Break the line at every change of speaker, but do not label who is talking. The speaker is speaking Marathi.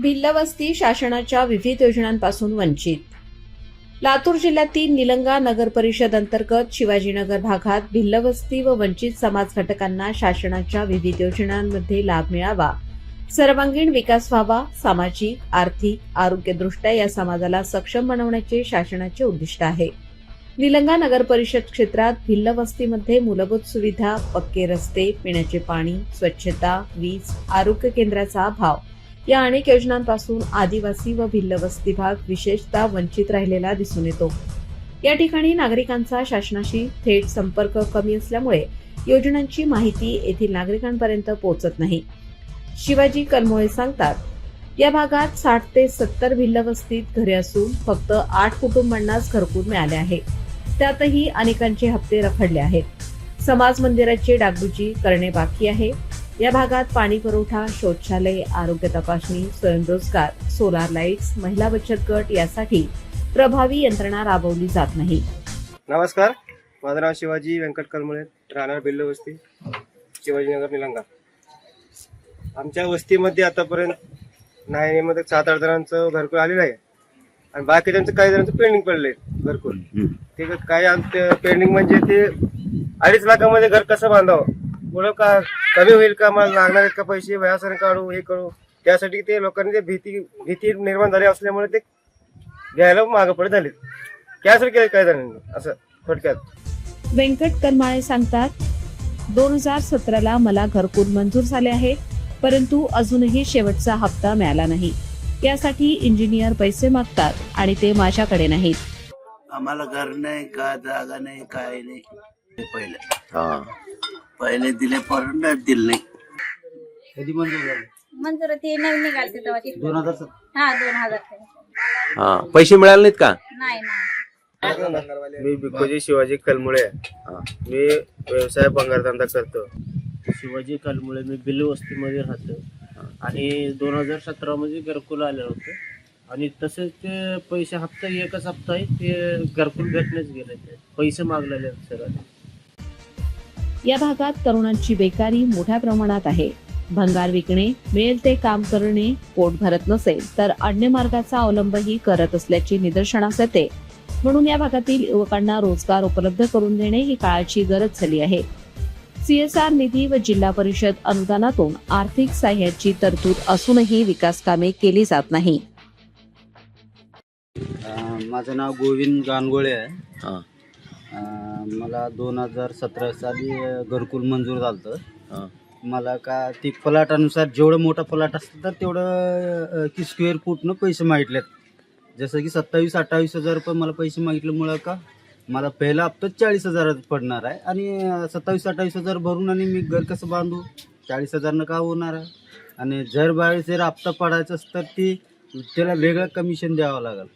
भिल्लवस्ती शासनाच्या विविध योजनांपासून वंचित. लातूर जिल्ह्यातील निलंगा नगर परिषद अंतर्गत शिवाजीनगर भागात भिल्लवस्ती व वंचित समाज घटकांना शासनाच्या विविध योजनांमध्ये लाभ मिळावा. सर्वांगीण विकास व्हावा सामाजिक आर्थिक आरोग्यदृष्ट्या या समाजाला सक्षम बनवण्याचे शासनाचे उद्दिष्ट आहे. निलंगा नगर परिषद क्षेत्रात भिल्लवस्तीमध्ये मूलभूत सुविधा पक्के रस्ते पिण्याचे पाणी स्वच्छता वीज आरोग्य केंद्राचा अभाव या अनेक योजनांपासून आदिवासी व भिल्लवस्ती भाग विशेषतः वंचित राहिलेला दिसून येतो. या ठिकाणी नागरिकांचा शासनाशी थेट संपर्क कमी असल्यामुळे योजनांची माहिती येथील नागरिकांपर्यंत पोहोचत नाही. शिवाजी कलमोळे सांगतात या भागात साठ ते सत्तर भिल्लवस्तीत घरे असून फक्त आठ कुटुंबांनाच घरकुल मिळाले आहे. त्यातही अनेकांचे हप्ते रखडले आहेत. समाज मंदिराची डागडुजी करणे बाकी आहे. या भागात पाणी पुरवठा शौचालय आरोग्य तपासणी स्वयंरोजगार सोलार लाईट्स महिला बचत गट यासाठी प्रभावी यंत्रणा राबवली जात नाही.
नमस्कार. माझं नाव शिवाजी व्यंकट कलमुळे राहणार बिल्लो वस्ती शिवाजीनगर निलंगा. आमच्या वस्तीमध्ये आतापर्यंत नायनेमध्ये सात आठ जणांचं घरकुल आलेलं आहे. आणि बाकीच्यांचं काही जणांचं पेंडिंग पडलंय घरकुल. ते काय आमचं पेंडिंग म्हणजे ते अडीच लाखामध्ये घर कसं बांधावं? पुढं का कमी होईल का? मला लागणार आहेत का पैसे? व्यासन काढू हे करू. त्यासाठी ते लोकांनी ते भीती भीती निर्माण झाली असल्यामुळे ते घ्यायला मागं पडत झाले कॅन्सल केलं काही जणांनी? असं थोडक्यात.
व्यंकट करमाळे सांगतात दोन हजार सतराला मला घरकुल मंजूर झाले आहे परंतु अजूनही शेवटचा हप्ता मिळाला नाही. यासाठी इंजिनियर पैसे मागतात आणि ते माझ्याकडे नाहीत.
आम्हाला घर नाही का जागा नाही काय नाही. पहिले.
हा.
पहिले दिले परत दिले नाही.
कधी मंजूर झालं?
मंजूर ते नवीन निघालते तेव्हा ते
दोन हजार
हा दोन हजार
हा पैसे मिळाले नाहीत का?
नाही नाही.
मी भिकोजी शिवाजी कलमुळे. मी व्यवसाय भंगारधंदा करतो.
शिवाजी कालमुळे मी बिल्ल वस्तीमध्ये राहतो. आणि दोन हजार सतरा मध्ये घरकुल आलं होतं. आणि तसेच ते पैसे हप्ता एकच हप्ता आहे ते घरकुल भेटण्याच गेले ते पैसे मागलेले आहेत सर
या भागात तरुणांची बेकारी मोठ्या प्रमाणात आहे. भंगार विकणे मिळेल ते काम करणे पोट भरत नसेल तर अन्य मार्गाचा अवलंबही करत असल्याचे निदर्शनास येते. म्हणून या भागातील युवकांना रोजगार उपलब्ध करून देणे ही काळाची गरज झाली आहे. सीएसआर निधी व जिल्हा परिषद अनुदानातून आर्थिक सहाय्याची तरतूद असूनही विकास कामे केली जात नाही.
माझं नाव गोविंद गानगोळे आहे. मला दोन हजार सतरा साली घरकुल मंजूर झालं
हा.
मला का ती फलाटानुसार जेवढं मोठं फलाट असतं तर तेवढं की स्क्वेअर फूटनं पैसे मागितलेत. जसं की सत्तावीस अठ्ठावीस हजार रुपये मला पैसे मागितल्यामुळं का मला पहिला हप्ता चाळीस हजार पडणार आहे आणि सत्तावीस अठ्ठावीस हजार भरून आणि मी घर कसं बांधू? चाळीस हजारनं का होणार आहे? आणि जर बाहेर जर हप्ता पडायचं असतं तर ती त्याला वेगळं कमिशन द्यावं लागेल.